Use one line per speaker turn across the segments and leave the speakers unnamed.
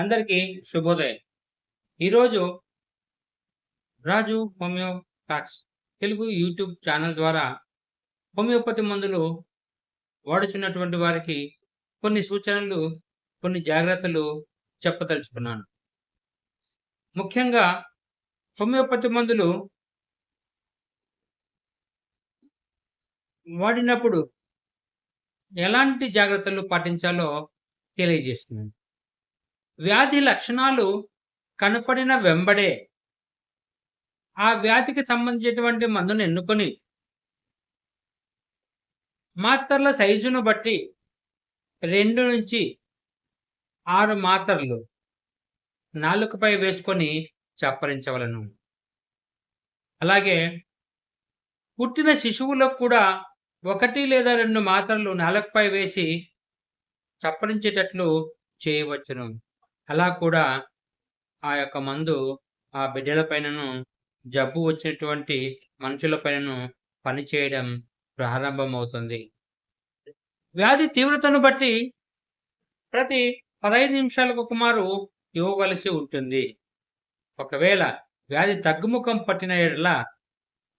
అందరికీ శుభోదయం. ఈరోజు రాజు హోమియోపాక్స్ తెలుగు యూట్యూబ్ ఛానల్ ద్వారా హోమియోపతి మందులు వాడుచున్నటువంటి వారికి కొన్ని సూచనలు కొన్ని జాగ్రత్తలు చెప్పదలుచుకున్నాను. ముఖ్యంగా హోమియోపతి మందులు వాడినప్పుడు ఎలాంటి జాగ్రత్తలు పాటించాలో తెలియజేస్తున్నాను. వ్యాధి లక్షణాలు కనపడిన వెంబడే ఆ వ్యాధికి సంబంధించినటువంటి మందును ఎన్నుకొని మాత్రల సైజును బట్టి రెండు నుంచి ఆరు మాత్రలు నాలుకపై వేసుకొని చప్పరించవలను. అలాగే పుట్టిన శిశువులకు కూడా ఒకటి లేదా రెండు మాత్రలు నాలుకపై వేసి చప్పరించేటట్లు చేయవచ్చును. అలా కూడా ఆ యొక్క మందు ఆ బిడ్డల పైనను జబ్బు వచ్చినటువంటి మనుషుల పైనను పనిచేయడం ప్రారంభమవుతుంది. వ్యాధి తీవ్రతను బట్టి ప్రతి పదహైదు నిమిషాలకు కుమారు ఇవ్వవలసి ఉంటుంది. ఒకవేళ వ్యాధి తగ్గుముఖం పట్టిన ఎడల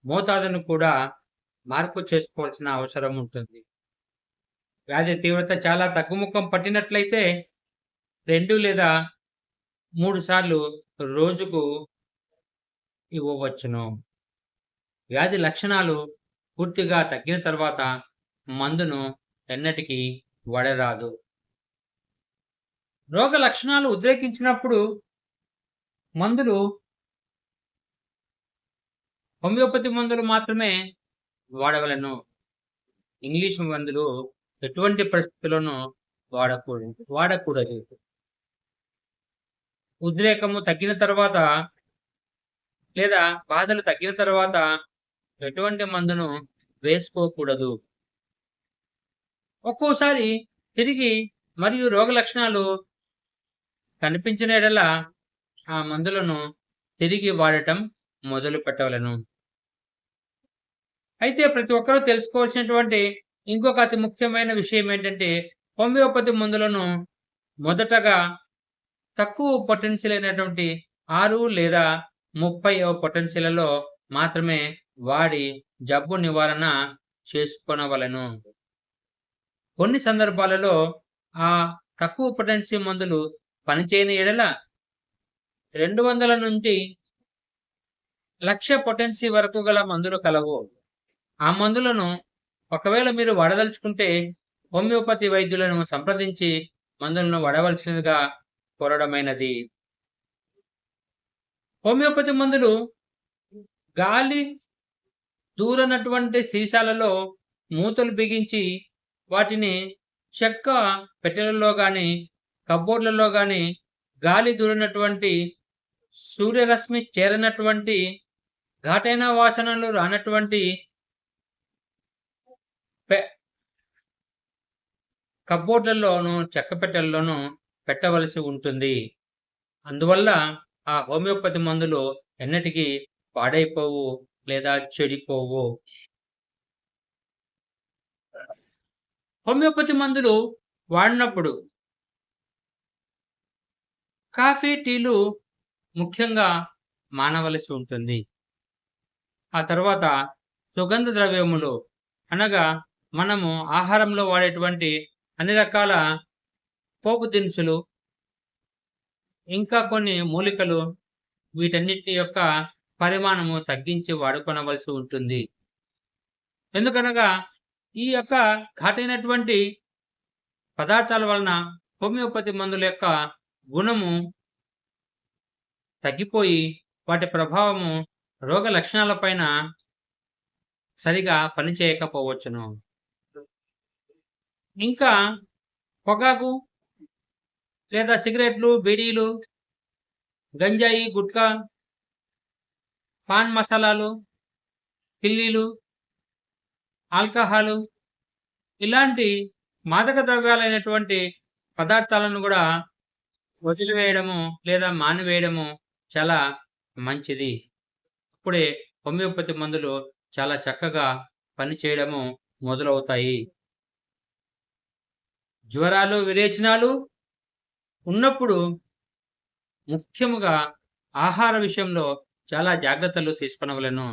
మోతాదును కూడా మార్పు చేసుకోవాల్సిన అవసరం ఉంటుంది. వ్యాధి తీవ్రత చాలా తగ్గుముఖం పట్టినట్లయితే రెండు లేదా మూడు సార్లు రోజుకు ఇవ్వవచ్చును. వ్యాధి లక్షణాలు పూర్తిగా తగ్గిన తర్వాత మందును ఎన్నటికీ వడరాదు. రోగ లక్షణాలు ఉద్రేకించినప్పుడు మందులు హోమియోపతి మందులు మాత్రమే వాడగలను. ఇంగ్లీష్ మందులు ఎటువంటి పరిస్థితుల్లోనూ వాడకూడదు వాడకూడదు. ఉద్రేకము తగ్గిన తర్వాత లేదా బాధలు తగ్గిన తర్వాత ఎటువంటి మందును వేసుకోకూడదు. ఒక్కోసారి తిరిగి మరియు రోగ లక్షణాలు కనిపించిన ఆ మందులను తిరిగి వాడటం మొదలు పెట్టవలను. అయితే ప్రతి ఒక్కరూ తెలుసుకోవాల్సినటువంటి ఇంకొక అతి ముఖ్యమైన విషయం ఏంటంటే హోమియోపతి మందులను మొదటగా తక్కువ పొటెన్షియల్ అయినటువంటి ఆరు లేదా ముప్పై పొటెన్షియల్లో మాత్రమే వాడి జబ్బు నివారణ చేసుకొనవలను. కొన్ని సందర్భాలలో ఆ తక్కువ పొటెన్షియల్ మందులు పనిచేయని ఎడల రెండు వందల నుండి లక్ష పొటెన్సీ వరకు గల మందులు కలవు. ఆ మందులను ఒకవేళ మీరు వాడదలుచుకుంటే హోమియోపతి వైద్యులను సంప్రదించి మందులను వాడవలసినదిగా కోరడమైనది. హోమియోపతి మందులు గాలి దూరనటువంటి సీసాలలో మూతలు బిగించి వాటిని చెక్క పెట్టెలలో కానీ కబోర్డ్లలో కానీ గాలి దూరినటువంటి సూర్యరశ్మి చేరనటువంటి ఘాటైన వాసనలు రానటువంటి కబోర్డ్లలోను చెక్క పెట్టెల్లోనూ పెట్టవలసి ఉంటుంది. అందువల్ల ఆ హోమియోపతి మందులు ఎన్నటికీ పాడైపోవు లేదా చెడిపోవు. హోమియోపతి మందులు వాడినప్పుడు కాఫీ టీలు ముఖ్యంగా మానవలసి ఉంటుంది. ఆ తర్వాత సుగంధ ద్రవ్యములు అనగా మనము ఆహారంలో వాడేటువంటి అన్ని రకాల పోపు దినుసులు ఇంకా కొన్ని మూలికలు వీటన్నిటి యొక్క పరిమాణము తగ్గించి వాడుకొనవలసి ఉంటుంది. ఎందుకనగా ఈ యొక్క ఘాటైనటువంటి పదార్థాల వలన హోమియోపతి మందుల యొక్క గుణము తగ్గిపోయి వాటి ప్రభావము రోగ లక్షణాలపైన సరిగా పనిచేయకపోవచ్చును. ఇంకా పొగాకు లేదా సిగరెట్లు బీడీలు గంజాయి గుట్కా పాన్ మసాలాలు పిల్లీలు ఆల్కహాలు ఇలాంటి మాదక ద్రవ్యాలైనటువంటి పదార్థాలను కూడా వదిలివేయడము లేదా మానివేయడము చాలా మంచిది. అప్పుడే హోమియోపతి మందులు చాలా చక్కగా పనిచేయడము మొదలవుతాయి. జ్వరాలు విరేచనాలు ఉన్నప్పుడు ముఖ్యముగా ఆహార విషయంలో చాలా జాగ్రత్తలు తీసుకునవలను.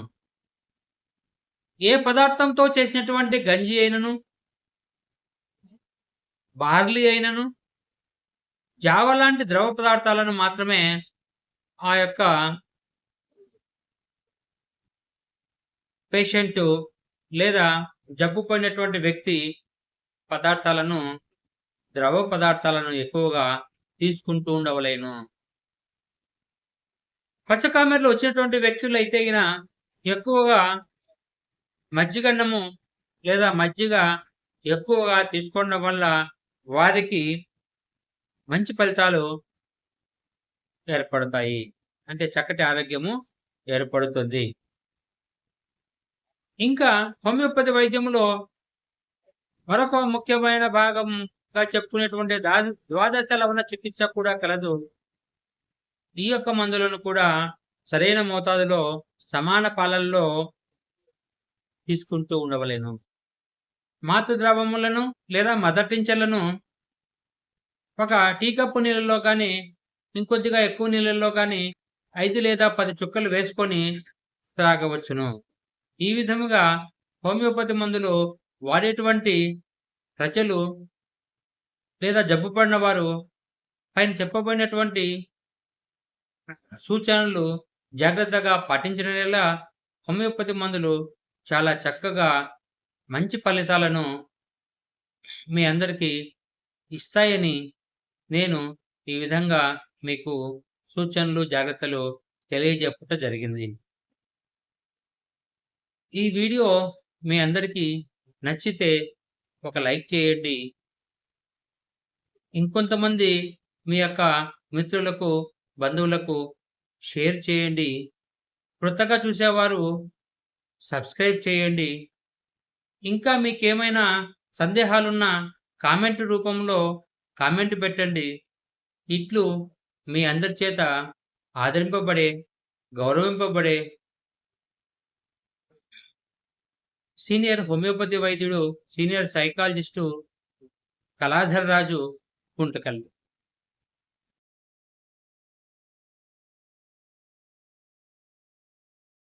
ఏ పదార్థంతో చేసినటువంటి గంజి అయినను బార్లీ అయినను జావ లాంటి ద్రవ పదార్థాలను మాత్రమే ఆ యొక్క పేషెంటు లేదా జబ్బు పడినటువంటి వ్యక్తి పదార్థాలను ద్రవ పదార్థాలను ఎక్కువగా తీసుకుంటూ ఉండవలేను. పచ్చకామెరలు వచ్చినటువంటి వ్యక్తులు అయితే గిన ఎక్కువగా మజ్జిగన్నము లేదా మజ్జిగ ఎక్కువగా తీసుకోవడం వల్ల వారికి మంచి ఫలితాలు ఏర్పడతాయి. అంటే చక్కటి ఆరోగ్యము ఏర్పడుతుంది. ఇంకా హోమియోపతి వైద్యంలో మరొక ముఖ్యమైన భాగం చెప్పుకునేటువంటి దా ద్వాదశ లవణ చికిత్స కూడా కలదు. ఈ యొక్క మందులను కూడా సరైన మోతాదులో సమాన పాలల్లో తీసుకుంటూ ఉండవలేను మాతృద్రవములను లేదా మదర్ ఒక టీ కప్పు నీళ్ళలో కానీ ఇంకొద్దిగా ఎక్కువ నీళ్ళల్లో కానీ ఐదు లేదా పది చుక్కలు వేసుకొని త్రాగవచ్చును. ఈ విధముగా హోమియోపతి మందులు వాడేటువంటి ప్రజలు లేదా జబ్బు పడిన వారు పైన చెప్పబడినటువంటి సూచనలు జాగ్రత్తగా పాటించడం వల్ల హోమియోపతి మందులు చాలా చక్కగా మంచి ఫలితాలను మీ అందరికీ ఇస్తాయని నేను ఈ విధంగా మీకు సూచనలు, జాగ్రత్తలు తెలియజెప్పుట జరిగింది. ఈ వీడియో మీ అందరికీ నచ్చితే ఒక లైక్ చేయండి. ఇంకొంతమంది మీ యొక్క మిత్రులకు, బంధువులకు షేర్ చేయండి. క్రొత్తగా చూసేవారు సబ్స్క్రైబ్ చేయండి. ఇంకా మీకేమైనా సందేహాలున్నా కామెంట్ రూపంలో కామెంట్ పెట్టండి. ఇట్లు మీ అందరి చేత ఆదరింపబడే, గౌరవింపబడే సీనియర్ హోమియోపతి వైద్యుడు, సీనియర్ సైకాలజిస్టు కళాధర్ రాజు గుంటకల్.